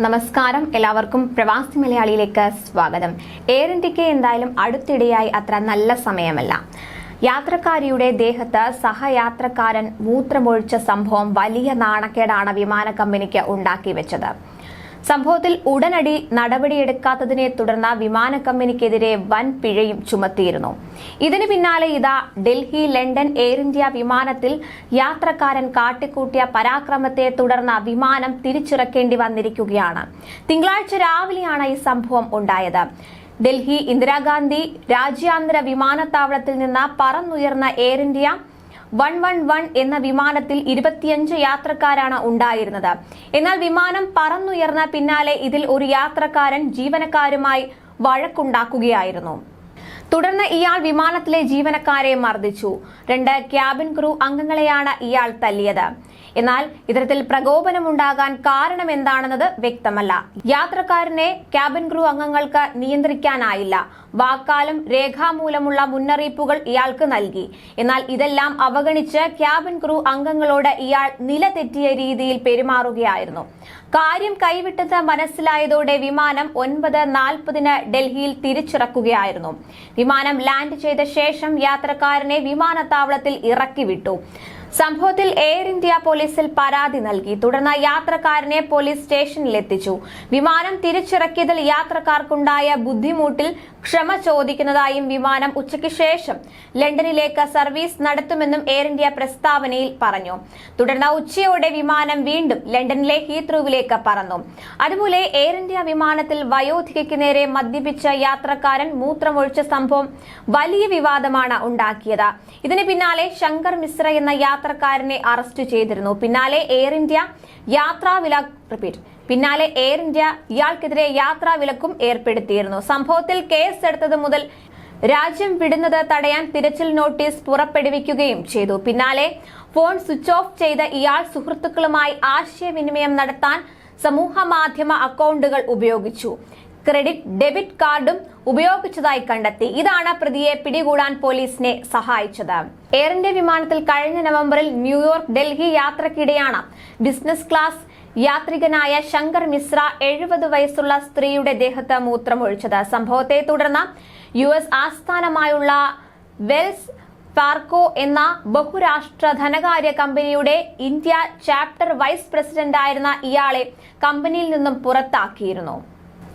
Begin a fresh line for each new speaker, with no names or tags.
നമസ്കാരം. എല്ലാവർക്കും പ്രവാസി മലയാളിയിലേക്ക് സ്വാഗതം. എയർ ഇന്ത്യയ്ക്ക് എന്തായാലും അടുത്തിടെയായി അത്ര നല്ല സമയമല്ല. യാത്രക്കാരിയുടെ ദേഹത്ത് സഹയാത്രക്കാരൻ മൂത്രമൊഴിച്ച സംഭവം വലിയ നാണക്കേടാണ് വിമാന കമ്പനിക്ക് ഉണ്ടാക്കി വെച്ചത്. സംഭവത്തിൽ ഉടനടി നടപടിയെടുക്കാത്തതിനെ തുടർന്ന് വിമാന കമ്പനിക്കെതിരെ വൻ പിഴയും ചുമത്തിയിരുന്നു. ഇതിന് പിന്നാലെ ഇതാ ഡൽഹി ലണ്ടൻ എയർ ഇന്ത്യ വിമാനത്തിൽ യാത്രക്കാരൻ കാട്ടിക്കൂട്ടിയ പരാക്രമത്തെ തുടർന്ന് വിമാനം തിരിച്ചിറക്കേണ്ടി വന്നിരിക്കുകയാണ്. തിങ്കളാഴ്ച രാവിലെയാണ് ഈ സംഭവം ഉണ്ടായത്. ഡൽഹി ഇന്ദിരാഗാന്ധി രാജ്യാന്തര വിമാനത്താവളത്തിൽ നിന്ന് പറന്നുയർന്ന Air India one one one എന്ന വിമാനത്തിൽ ഇരുപത്തിയഞ്ച് യാത്രക്കാരാണ് ഉണ്ടായിരുന്നത്. എന്നാൽ വിമാനം പറന്നുയർന്ന പിന്നാലെ ഇതിൽ ഒരു യാത്രക്കാരൻ ജീവനക്കാരുമായി വഴക്കുണ്ടാക്കുകയായിരുന്നു. തുടർന്ന് ഇയാൾ വിമാനത്തിലെ ജീവനക്കാരെ മർദ്ദിച്ചു. രണ്ട് ക്യാബിൻ ക്രൂ അംഗങ്ങളെയാണ് ഇയാൾ തല്ലിയത്. എന്നാൽ ഇത്തരത്തിൽ പ്രകോപനമുണ്ടാകാൻ കാരണം എന്താണെന്നത് വ്യക്തമല്ല. യാത്രക്കാരനെ ക്യാബിൻ ക്രൂ അംഗങ്ങൾക്ക് നിയന്ത്രിക്കാനായില്ല. വാക്കാലും രേഖാമൂലമുള്ള മുന്നറിയിപ്പുകൾ ഇയാൾക്ക് നൽകി. എന്നാൽ ഇതെല്ലാം അവഗണിച്ച് ക്യാബിൻ ക്രൂ അംഗങ്ങളോട് ഇയാൾ നില തെറ്റിയ രീതിയിൽ പെരുമാറുകയായിരുന്നു. കാര്യം കൈവിട്ടത് മനസ്സിലായതോടെ വിമാനം ഒൻപത് നാൽപ്പതിന് ഡൽഹിയിൽ തിരിച്ചിറക്കുകയായിരുന്നു. വിമാനം ലാൻഡ് ചെയ്ത ശേഷം യാത്രക്കാരനെ വിമാനത്താവളത്തിൽ ഇറക്കി വിട്ടു സംഭവത്തിൽ എയർ ഇന്ത്യ പോലീസിൽ പരാതി നൽകി. തുടർന്ന് യാത്രക്കാരനെ പോലീസ് സ്റ്റേഷനിലെത്തിച്ചു. വിമാനം തിരിച്ചിറക്കിയതിൽ യാത്രക്കാർക്കുണ്ടായ ബുദ്ധിമുട്ടിൽ ക്ഷമ ചോദിക്കുന്നതായും വിമാനം ഉച്ചയ്ക്ക് ശേഷം ലണ്ടനിലേക്ക് സർവീസ് നടത്തുമെന്നും എയർ ഇന്ത്യ പ്രസ്താവനയിൽ പറഞ്ഞു. തുടർന്ന് ഉച്ചയോടെ വിമാനം വീണ്ടും ലണ്ടനിലെ ഹീത്രൂവിലേക്ക് പറന്നു. അതുപോലെ എയർ ഇന്ത്യ വിമാനത്തിൽ വയോധികയ്ക്ക് നേരെ മദ്യപിച്ച യാത്രക്കാരൻ മൂത്രമൊഴിച്ച സംഭവം വലിയ വിവാദമാണ് ഉണ്ടാക്കിയത്. ഇതിന് പിന്നാലെ ശങ്കർ മിശ്ര എന്ന യാത്രക്കാരനെ അറസ്റ്റ് ചെയ്തിരുന്നു. പിന്നാലെ എയർ ഇന്ത്യ യാത്രാ വില റിപ്പീറ്റ് പിന്നാലെ എയർ ഇന്ത്യ ഇയാൾക്കെതിരെ യാത്രാ വിലക്കും ഏർപ്പെടുത്തിയിരുന്നു. സംഭവത്തിൽ കേസ് എടുത്തത് മുതൽ രാജ്യം വിടുന്നത് തടയാൻ തിരച്ചിൽ നോട്ടീസ് പുറപ്പെടുവിക്കുകയും ചെയ്തു. പിന്നാലെ ഫോൺ സ്വിച്ച് ഓഫ് ചെയ്ത ഇയാൾ സുഹൃത്തുക്കളുമായി ആശയവിനിമയം നടത്താൻ സമൂഹ മാധ്യമ അക്കൗണ്ടുകൾ ഉപയോഗിച്ചു. ക്രെഡിറ്റ് ഡെബിറ്റ് കാർഡും ഉപയോഗിച്ചതായി കണ്ടെത്തി. ഇതാണ് പ്രതിയെ പിടികൂടാൻ പോലീസിനെ സഹായിച്ചത്. എയർ ഇന്ത്യ വിമാനത്തിൽ കഴിഞ്ഞ നവംബറിൽ ന്യൂയോർക്ക് ഡൽഹി യാത്രക്കിടെയാണ് ബിസിനസ് ക്ലാസ് യാത്രികനായ ശങ്കർ മിശ്ര എഴുപത് വയസ്സുള്ള സ്ത്രീയുടെ ദേഹത്ത് മൂത്രമൊഴിച്ചത്. സംഭവത്തെ തുടർന്ന് യു എസ് ആസ്ഥാനമായുള്ള വെൽസ് ഫാർക്കോ എന്ന ബഹുരാഷ്ട്ര ധനകാര്യ കമ്പനിയുടെ ഇന്ത്യ ചാപ്റ്റർ വൈസ് പ്രസിഡന്റായിരുന്ന ഇയാളെ കമ്പനിയിൽ നിന്നും പുറത്താക്കിയിരുന്നു.